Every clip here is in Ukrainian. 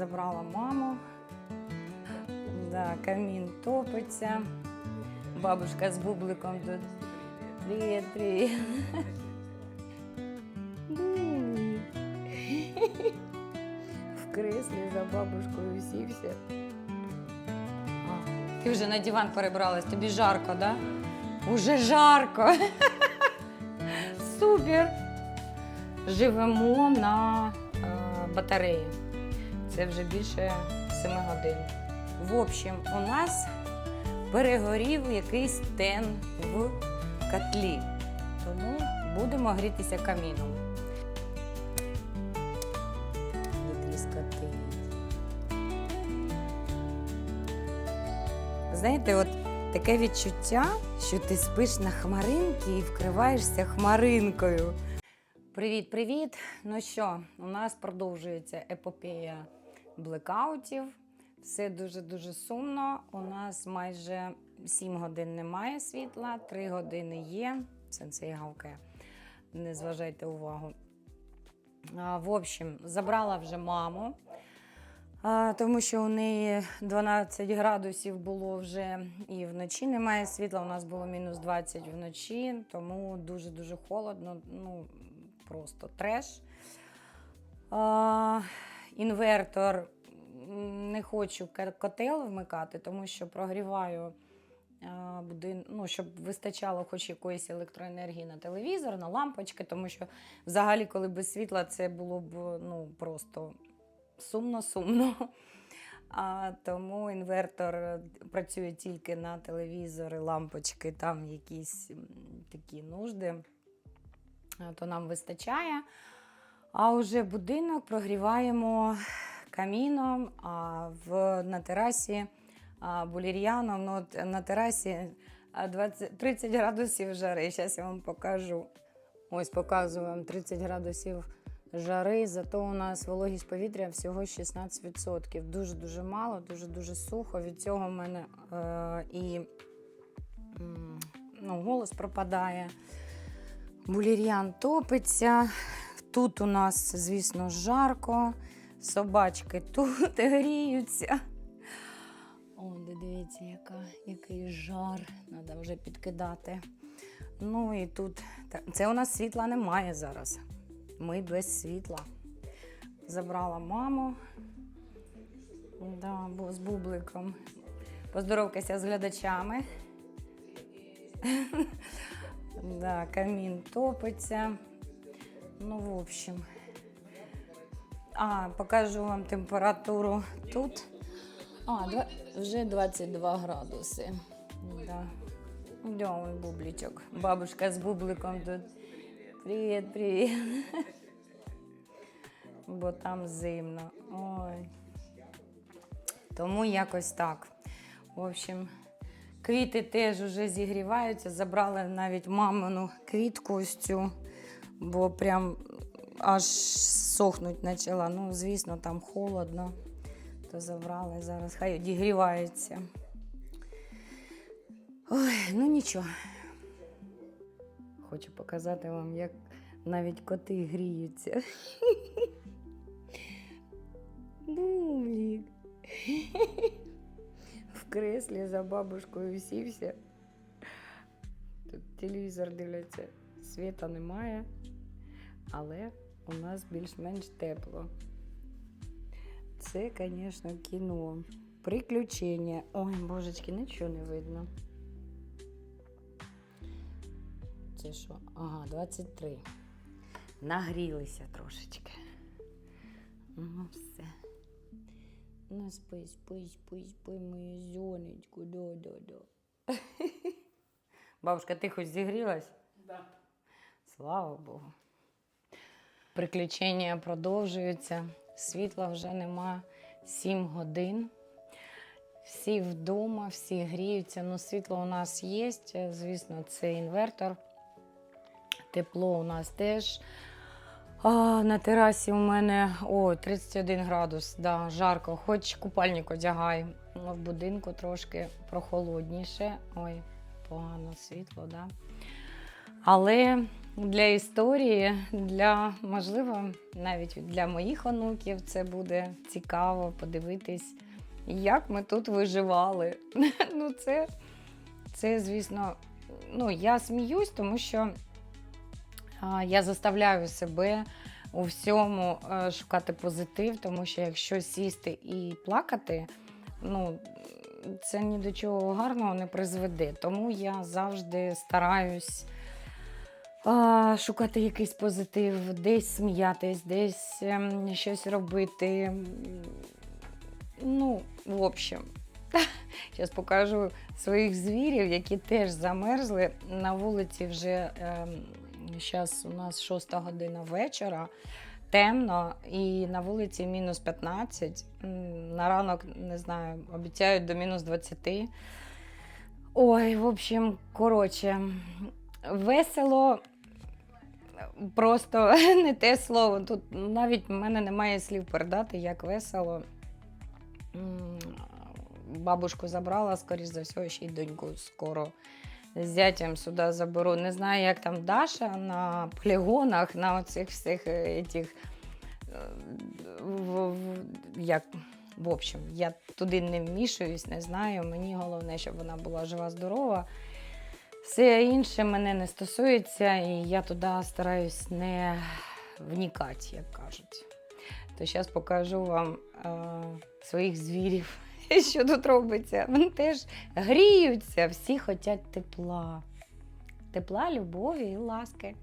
Забрала маму. Да, камін топиться. Бабушка з бубликом тут. Привіт, привіт. В креслі за бабушкою сівся. Ти вже на диван перебралась, тобі жарко, да? Уже жарко. Супер. Живемо на е, батареї. Це вже більше 7 годин. В общем, у нас перегорів якийсь тен в котлі. Тому будемо грітися каміном. Не тріскотить. Знаєте, от таке відчуття, що ти спиш на хмаринці і вкриваєшся хмаринкою. Привіт, привіт! Ну що, у нас продовжується епопея блекаутів. Все дуже-дуже сумно. У нас майже 7 годин немає світла, 3 години є. Сенсей гавкає. Не зважайте увагу. А, в общем, забрала вже маму, а, тому що у неї 12 градусів було вже і вночі немає світла. У нас було мінус 20 вночі, тому дуже-дуже холодно. Ну, просто треш. А, інвертор не хочу котел вмикати, тому що прогріваю будин... ну, щоб вистачало хоч якоїсь електроенергії на телевізор, на лампочки, тому що взагалі, коли без світла, це було б ну, просто сумно-сумно. А, тому інвертор е, працює тільки на телевізори, лампочки, там якісь такі нужди, то нам вистачає. А вже будинок прогріваємо каміном, а в, на терасі булір'яном. Ну, на терасі 20, 30 градусів жари. Зараз я вам покажу. Ось показую вам 30 градусів жари, зато у нас вологість повітря всього 16%. Дуже-дуже мало, дуже-дуже сухо. Від цього в мене е, і ну, голос пропадає. Булір'ян топиться. Тут у нас, звісно, жарко. Собачки тут гріються. О, дивіться, яка, який жар. Треба вже підкидати. Ну і тут. Це у нас світла немає зараз. Ми без світла. Забрала маму. Да, з бубликом. Поздоровкайся з глядачами. Да, камін топиться. Ну, в общем. А, покажу вам температуру тут. А, два, вже 22 градуси. Да. Да, он бубличок. Бабушка з бубликом тут. Привіт, привіт. Бо там зимно. Ой. Тому якось так. В общем, квіти теж вже зігріваються. Забрали навіть мамину квітку ось цю, бо прям аж сохнуть почала. Ну, звісно, там холодно, то забрали зараз. Хай одігрівається. Ой, ну нічого. Хочу показати вам, як навіть коти гріються. Бублік. В креслі за бабушкою сівся. Тут телевізор дивляться. Світа немає, але у нас більш-менш тепло. Це, звісно, кіно. Приключення. Ой, божечки, нічого не видно. Це що? Ага, 23. Нагрілися трошечки. Ну, все. Ну, спи, спи, спи, спи, моє зонечко, да-да-да. Бабушка, ти хоч зігрілась? Да. Слава Богу. Приключення продовжуються. Світла вже нема 7 годин. Всі вдома, всі гріються. Ну, світло у нас є, звісно, це інвертор. Тепло у нас теж. А, на терасі у мене о, 31 градус, да, жарко, хоч купальник одягай. В будинку трошки прохолодніше. Ой, погано світло, да. Але для історії, для, можливо, навіть для моїх онуків це буде цікаво подивитись, як ми тут виживали. ну, це, це, звісно, ну, я сміюсь, тому що а, я заставляю себе у всьому е, шукати позитив, тому що якщо сісти і плакати, ну, це ні до чого гарного не призведе. Тому я завжди стараюсь а, шукати якийсь позитив, десь сміятись, десь ем, щось робити. Ну, в общем, зараз покажу своїх звірів, які теж замерзли. На вулиці вже зараз у нас 6 година вечора. Темно і на вулиці мінус 15. На ранок, не знаю, обіцяють до мінус 20. Ой, в общем, коротше, весело. Просто не те слово. Тут навіть в мене немає слів передати, як весело. Бабушку забрала, скоріш за все, ще й доньку скоро з зятям сюди заберу. Не знаю, як там Даша на полігонах, на оцих всіх е, е, в, як, в общем, я туди не вмішуюсь, не знаю. Мені головне, щоб вона була жива, здорова. Все інше мене не стосується, і я туди стараюсь не вникати, як кажуть. То зараз покажу вам е, своїх звірів, що тут робиться. Вони теж гріються, всі хочуть тепла. Тепла, любові і ласки.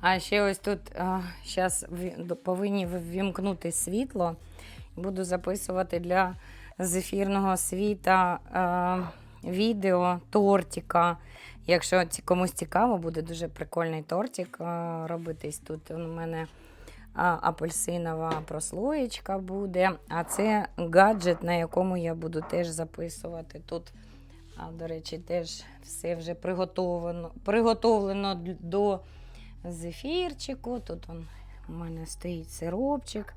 А ще ось тут зараз повинні ввімкнути світло. Буду записувати для зефірного світа е, відео тортика. Якщо комусь цікаво, буде дуже прикольний тортик е, робитись. Тут у мене апельсинова прослоєчка буде. А це гаджет, на якому я буду теж записувати. Тут, до речі, теж все вже приготовлено, приготовлено до зефірчику. Тут он, у мене стоїть сиропчик.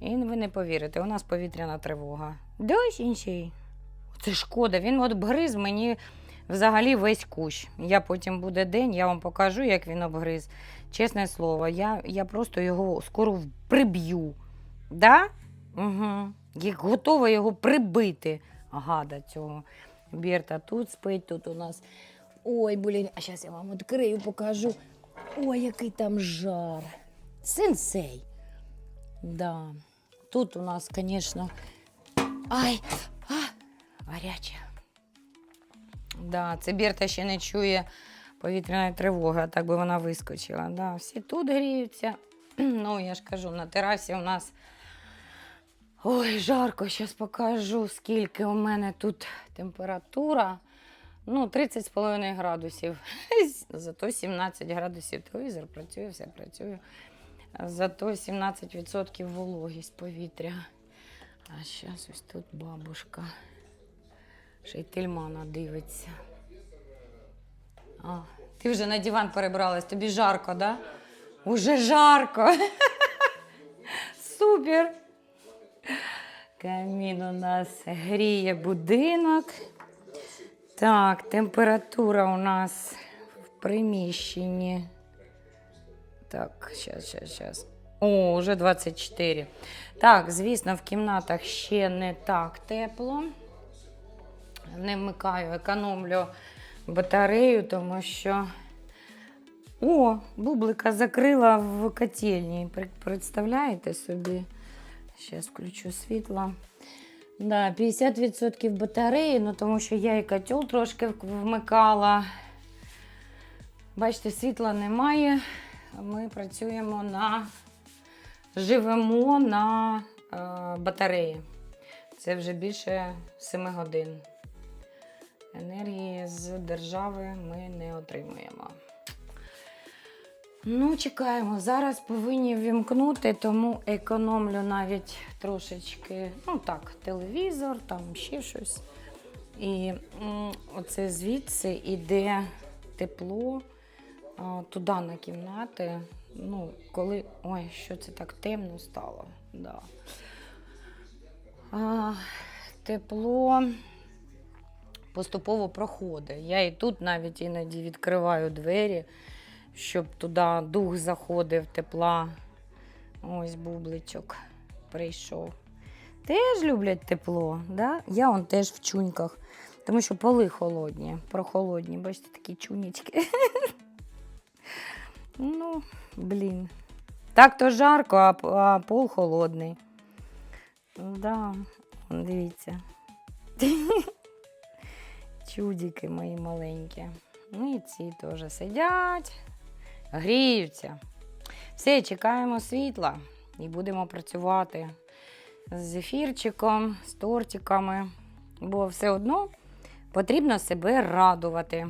І ви не повірите, у нас повітряна тривога. Інший. Це шкода, він от обгриз мені взагалі весь кущ. Я потім буде день, я вам покажу, як він обгриз. Чесне слово, я, я просто його скоро приб'ю. Да? Угу. Я готова його прибити. Гада цього. Берта тут спить, тут у нас. Ой, блін, а зараз я вам відкрию, покажу. Ой, який там жар. Сенсей. Да. Тут у нас, звісно. Ай! Гаряче. Да, це Берта ще не чує повітряної тривоги, а так би вона вискочила. Да, всі тут гріються. Ну, я ж кажу, на терасі у нас. Ой, жарко, зараз покажу, скільки у мене тут температура. Ну, 30,5 градусів. Зато 17 градусів телевізор працює, все працює. Зато 17% вологість повітря. А зараз ось тут бабушка. Ще й тельмана дивиться. А, ти вже на диван перебралась, тобі жарко, да? Уже жарко. Супер. Камін у нас гріє будинок. Так, температура у нас в приміщенні. Так, зараз, зараз, зараз. О, вже 24. Так, звісно, в кімнатах ще не так тепло. Не вмикаю, економлю батарею, тому що. О, бублика закрила в котельні. Представляєте собі? Зараз включу світло. Да, 50% батареї, ну тому що я і котел трошки вмикала. Бачите, світла немає. Ми працюємо на живемо на е, батареї. Це вже більше 7 годин. Енергії з держави ми не отримуємо. Ну, чекаємо. Зараз повинні вімкнути, тому економлю навіть трошечки, ну так, телевізор, там ще щось. І оце звідси іде тепло туди на кімнати. Ну, коли. Ой, що це так темно стало. Да. А, тепло поступово проходить. Я і тут навіть іноді відкриваю двері, щоб туди дух заходив, тепла. Ось бубличок прийшов. Теж люблять тепло, да? я он теж в чуньках, тому що поли холодні, прохолодні, бачите, такі чунечки. Ну, блін. Так то жарко, а пол холодний. Да, дивіться. Чудики мої маленькі. Ну і ці теж сидять, гріються. Все, чекаємо світла і будемо працювати з зефірчиком, з тортиками, бо все одно потрібно себе радувати.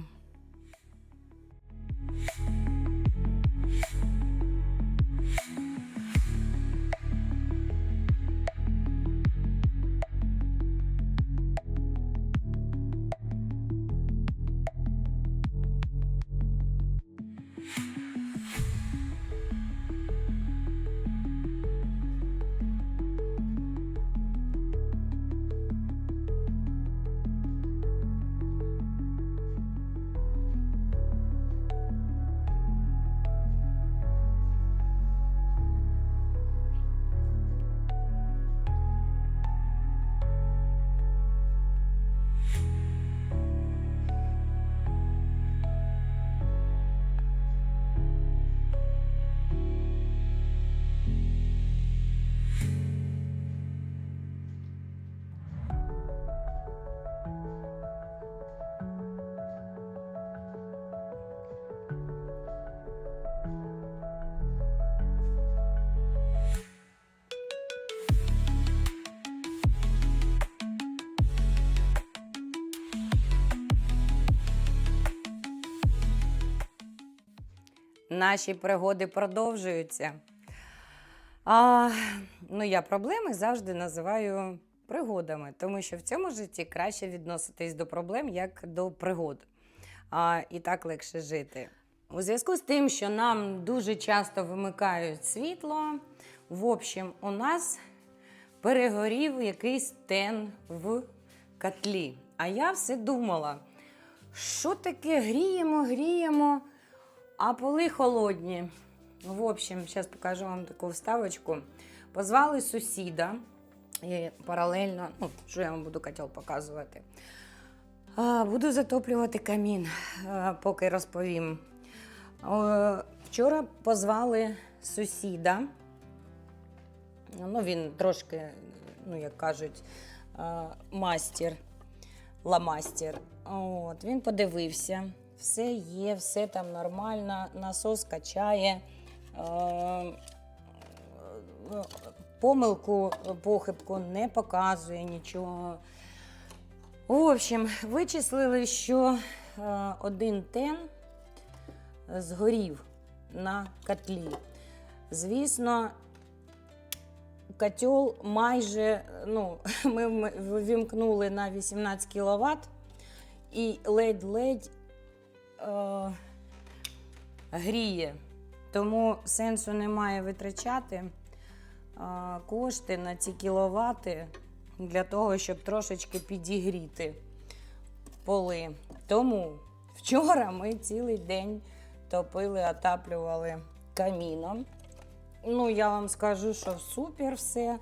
Наші пригоди продовжуються. А, ну, я проблеми завжди називаю пригодами, тому що в цьому житті краще відноситись до проблем як до пригод. А, і так легше жити. У зв'язку з тим, що нам дуже часто вимикають світло, в общем, у нас перегорів якийсь тен в котлі. А я все думала, що таке гріємо, гріємо, а поли холодні. В общем, зараз покажу вам таку вставочку. Позвали сусіда. І паралельно, ну, що я вам буду котел показувати. Буду затоплювати камін, поки розповім. Вчора позвали сусіда. Ну, він трошки, ну, як кажуть, мастер, ламастер. От, він подивився, все є, все там нормально, насос качає. Е, е, Помилку, похибку не показує нічого. В общем, вичислили, що е, один тен згорів на котлі. Звісно, котел майже, ну, ми ввімкнули на 18 кВт і ледь-ледь е, гріє. Тому сенсу немає витрачати е, кошти на ці кіловати для того, щоб трошечки підігріти поли. Тому вчора ми цілий день топили, отаплювали каміном. Ну, я вам скажу, що супер все.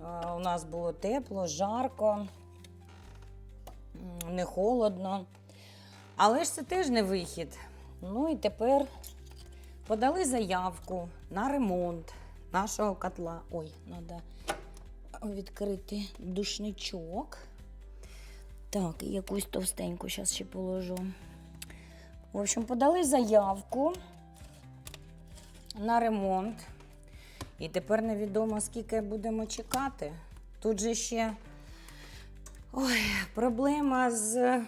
Е, У нас було тепло, жарко, не холодно. Але ж це теж не вихід. Ну і тепер подали заявку на ремонт нашого котла. Ой, треба відкрити душничок. Так, і якусь товстеньку зараз ще положу. В общем, подали заявку на ремонт. І тепер невідомо, скільки будемо чекати. Тут же ще ой, проблема з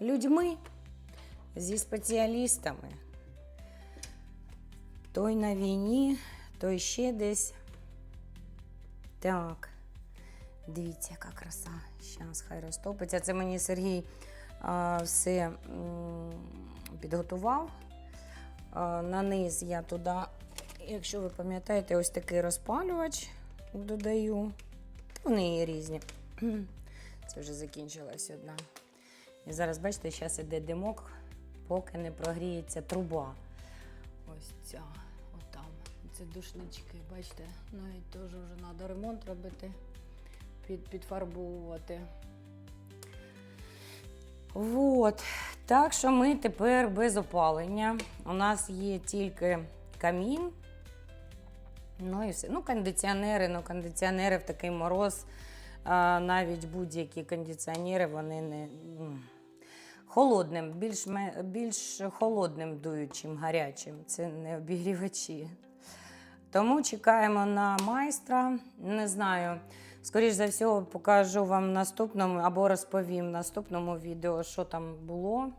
людьми, зі спеціалістами. Той на війні, той ще десь. Так. Дивіться, яка краса. Зараз хай розтопиться. Це мені Сергій а, все м, підготував. А, на низ я туди, якщо ви пам'ятаєте, ось такий розпалювач додаю. Вони є різні. Це вже закінчилась одна. І зараз, бачите, зараз іде димок, поки не прогріється труба. ось ця. Отам. Це душнички, бачите, навіть теж вже треба ремонт робити, під, підфарбовувати. Вот. Так що ми тепер без опалення. У нас є тільки камін. Ну і все. Ну, кондиціонери, ну кондиціонери в такий мороз, навіть будь-які кондиціонери, вони не холодним, більш, більш холодним дують, чим гарячим. Це не обігрівачі. Тому чекаємо на майстра. Не знаю. Скоріш за все, покажу вам наступному або розповім в наступному відео, що там було.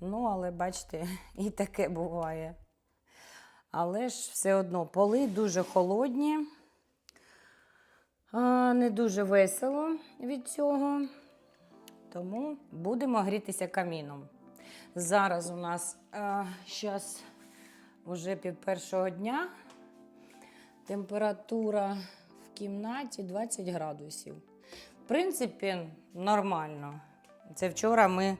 Ну, але бачите, і таке буває. Але ж все одно поли дуже холодні, не дуже весело від цього. Тому будемо грітися каміном. Зараз у нас зараз вже пів першого дня. Температура в кімнаті 20 градусів. В принципі, нормально. Це вчора ми.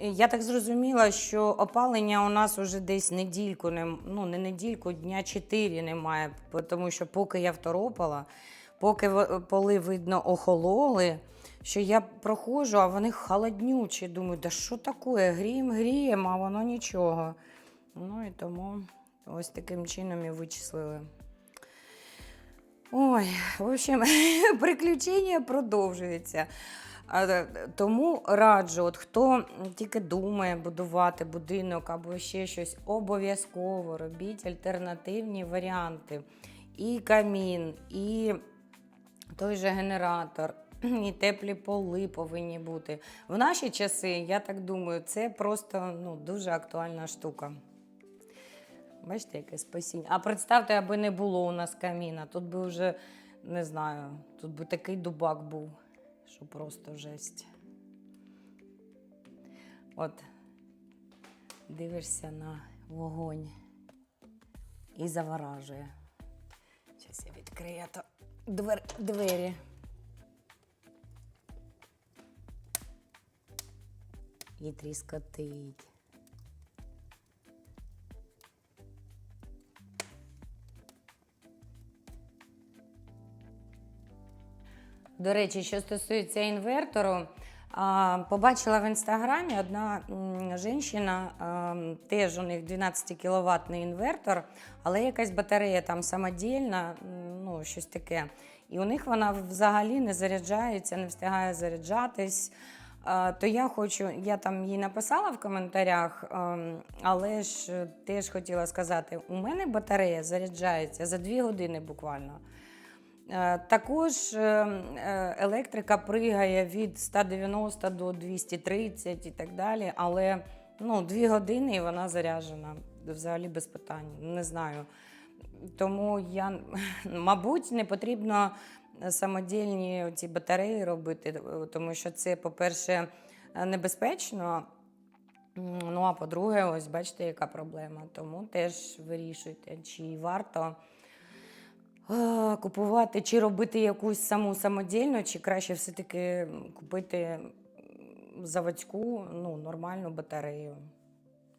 Я так зрозуміла, що опалення у нас вже десь недільку, не, ну не недільку, дня 4 немає, тому що поки я второпала, поки поли видно охололи, що я проходжу, а вони холоднючі. Думаю, да що таке? Гріємо, гріємо, а воно нічого. Ну і тому ось таким чином і вичислили. Ой, в общем, приключення продовжуються. А, е, Тому раджу, от хто тільки думає будувати будинок або ще щось, обов'язково робіть альтернативні варіанти. І камін, і той же генератор, і теплі поли повинні бути. В наші часи, я так думаю, це просто ну, дуже актуальна штука. Бачите, яке спасіння. А представте, аби не було у нас каміна. Тут би вже, не знаю, тут би такий дубак був, що просто жесть. От, дивишся на вогонь і заворажує. Зараз я відкрию двер, двері. І тріскотить. До речі, що стосується інвертору, побачила в інстаграмі одна жінка, теж у них 12 кВт інвертор, але якась батарея там самодільна, ну щось таке. І у них вона взагалі не заряджається, не встигає заряджатись. То я хочу, я там їй написала в коментарях, але ж е, теж хотіла сказати: у мене батарея заряджається за 2 години буквально. Е, Також е, е, електрика пригає від 190 до 230 і так далі, але ну, дві години і вона заряджена взагалі без питань. Не знаю. Тому я, мабуть, не потрібно самодільні ці батареї робити, тому що це, по-перше, небезпечно. Ну, а по-друге, ось бачите, яка проблема. Тому теж вирішуйте, чи варто купувати, чи робити якусь саму самодільну, чи краще все-таки купити заводську, ну, нормальну батарею.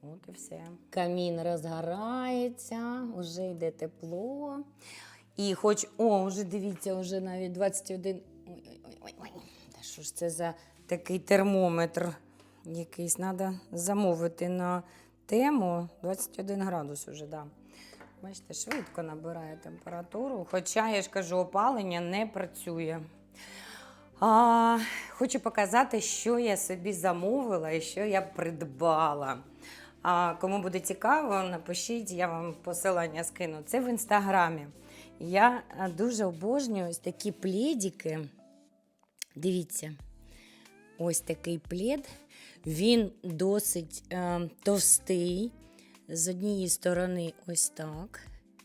От і все. Камін розгорається, вже йде тепло. І хоч, о, вже дивіться, вже навіть 21. Ой-ой-ой. Що ж це за такий термометр? Якийсь треба замовити на тему 21 градус уже, да. Бачите, швидко набирає температуру. Хоча, я ж кажу, опалення не працює. А, хочу показати, що я собі замовила і що я придбала. А кому буде цікаво, напишіть, я вам посилання скину. Це в інстаграмі. Я дуже обожнюю ось такі пледики. Дивіться, ось такий плед. Він досить е, товстий. З однієї сторони, ось так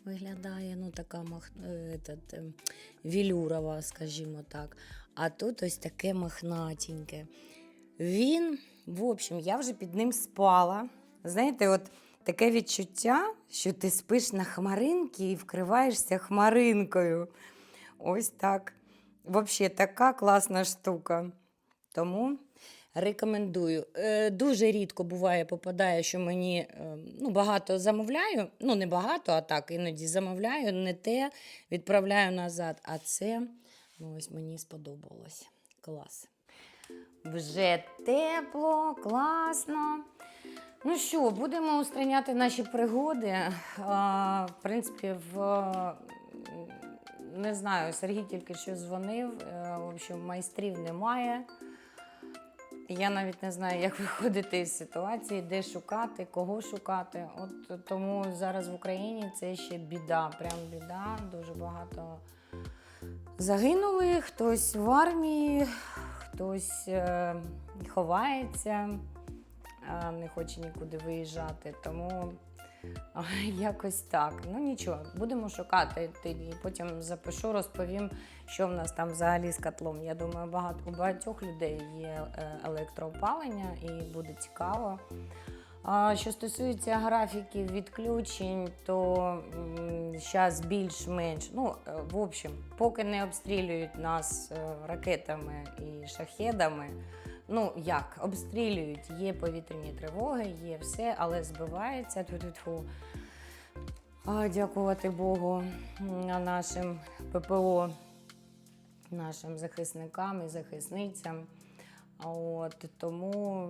виглядає, ну така мах... е, этот, е, вілюрова, скажімо так. А тут ось таке мохнатеньке. Він, в общем, я вже під ним спала. Знаєте, от таке відчуття, що ти спиш на хмаринці і вкриваєшся хмаринкою. Ось так. Взагалі, така класна штука. Тому Рекомендую. Е, дуже рідко буває, попадає, що мені е, ну, багато замовляю. Ну, не багато, а так іноді замовляю, не те, відправляю назад. А це ну, ось мені сподобалось. Клас. Вже тепло, класно. Ну що, будемо устраняти наші пригоди. А, в принципі, в не знаю, Сергій тільки що дзвонив. е, В общем, майстрів немає. Я навіть не знаю, як виходити з ситуації, де шукати, кого шукати. От тому зараз в Україні це ще біда, прям біда. Дуже багато загинули, хтось в армії, хтось е, ховається, е, не хоче нікуди виїжджати. Тому якось так. Ну нічого, будемо шукати. І потім запишу, розповім, що в нас там взагалі з котлом. Я думаю, багато у багатьох людей є е, електроопалення і буде цікаво. Що стосується графіків відключень, то зараз більш-менш, ну, е, в общем, поки не обстрілюють нас е, ракетами і шахедами, ну як, обстрілюють, є повітряні тривоги, є все, але збивається. Тьфу-тьфу-тьфу. А, дякувати Богу нашим ППО, нашим захисникам і захисницям. От, тому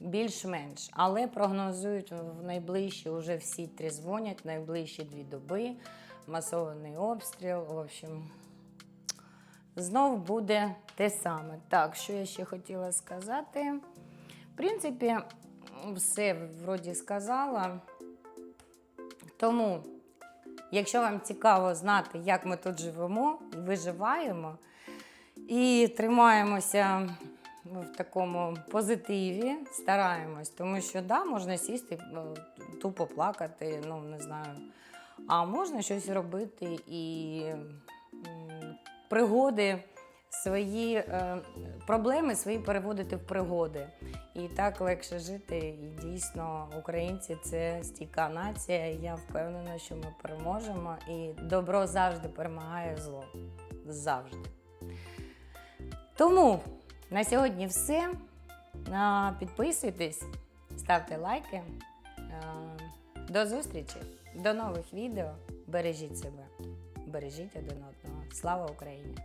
більш-менш. Але прогнозують в найближчі, вже всі три дзвонять, найближчі дві доби, масований обстріл. В общем, знов буде те саме. Так, що я ще хотіла сказати? В принципі, все вроді сказала. Тому, якщо вам цікаво знати, як ми тут живемо і виживаємо, і тримаємося в такому позитиві, стараємось, тому що да, можна сісти, е, тупо плакати, ну не знаю. А можна щось робити і пригоди свої е, проблеми свої переводити в пригоди. І так легше жити. І дійсно, українці це стійка нація. Я впевнена, що ми переможемо. І добро завжди перемагає зло. Завжди. Тому на сьогодні все. Підписуйтесь, ставте лайки. До зустрічі, до нових відео. Бережіть себе, бережіть один одного. Слава Україні!